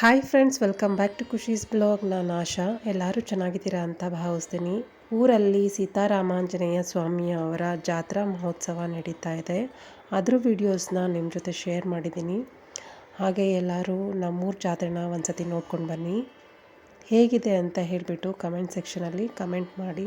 Hi friends welcome back to Khushi's blog ನಾನು ಆಶಾ. ಎಲ್ಲರೂ ಚೆನ್ನಾಗಿದ್ದೀರಾ ಅಂತ ಭಾವಿಸ್ತೀನಿ. ಊರಲ್ಲಿ ಸೀತಾರಾಮಾಂಜನೇಯ ಸ್ವಾಮಿ ಅವರ ಜಾತ್ರಾ ಮಹೋತ್ಸವ ನಡೀತಾ ಇದೆ. ಅದ್ರ ವಿಡಿಯೋಸ್ನ ನಿಮ್ಮ ಜೊತೆ ಶೇರ್ ಮಾಡಿದ್ದೀನಿ. ಹಾಗೆ ಎಲ್ಲರೂ ನಮ್ಮೂರ ಜಾತ್ರೆನ ಒಂದು ಸತಿ ನೋಡ್ಕೊಂಡು ಬನ್ನಿ. ಹೇಗಿದೆ ಅಂತ ಹೇಳಿಬಿಟ್ಟು ಕಮೆಂಟ್ ಸೆಕ್ಷನಲ್ಲಿ ಕಮೆಂಟ್ ಮಾಡಿ.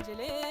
acele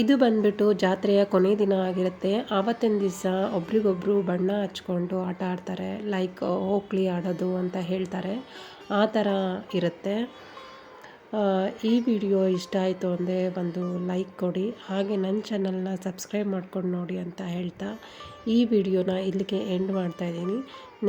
ಇದು ಬಂದ್ಬಿಟ್ಟು ಜಾತ್ರೆಯ ಕೊನೆ ದಿನ ಆಗಿರುತ್ತೆ. ಆವತ್ತಿನ ದಿವಸ ಒಬ್ರಿಗೊಬ್ರು ಬಣ್ಣ ಹಚ್ಕೊಂಡು ಆಟ ಆಡ್ತಾರೆ. ಲೈಕ್ ಓಕ್ಲಿ ಆಡೋದು ಅಂತ ಹೇಳ್ತಾರೆ. ಆ ಥರ ಇರುತ್ತೆ. ಈ ವಿಡಿಯೋ ಇಷ್ಟ ಆಯಿತು ಅಂದರೆ ಒಂದು ಲೈಕ್ ಕೊಡಿ. ಹಾಗೆ ನನ್ನ ಚಾನಲ್ನ ಸಬ್ಸ್ಕ್ರೈಬ್ ಮಾಡ್ಕೊಂಡು ನೋಡಿ ಅಂತ ಹೇಳ್ತಾ ಈ ವಿಡಿಯೋನ ಇಲ್ಲಿಗೆ ಎಂಡ್ ಮಾಡ್ತಾಯಿದ್ದೀನಿ ನೆಕ್ಸ್ಟ್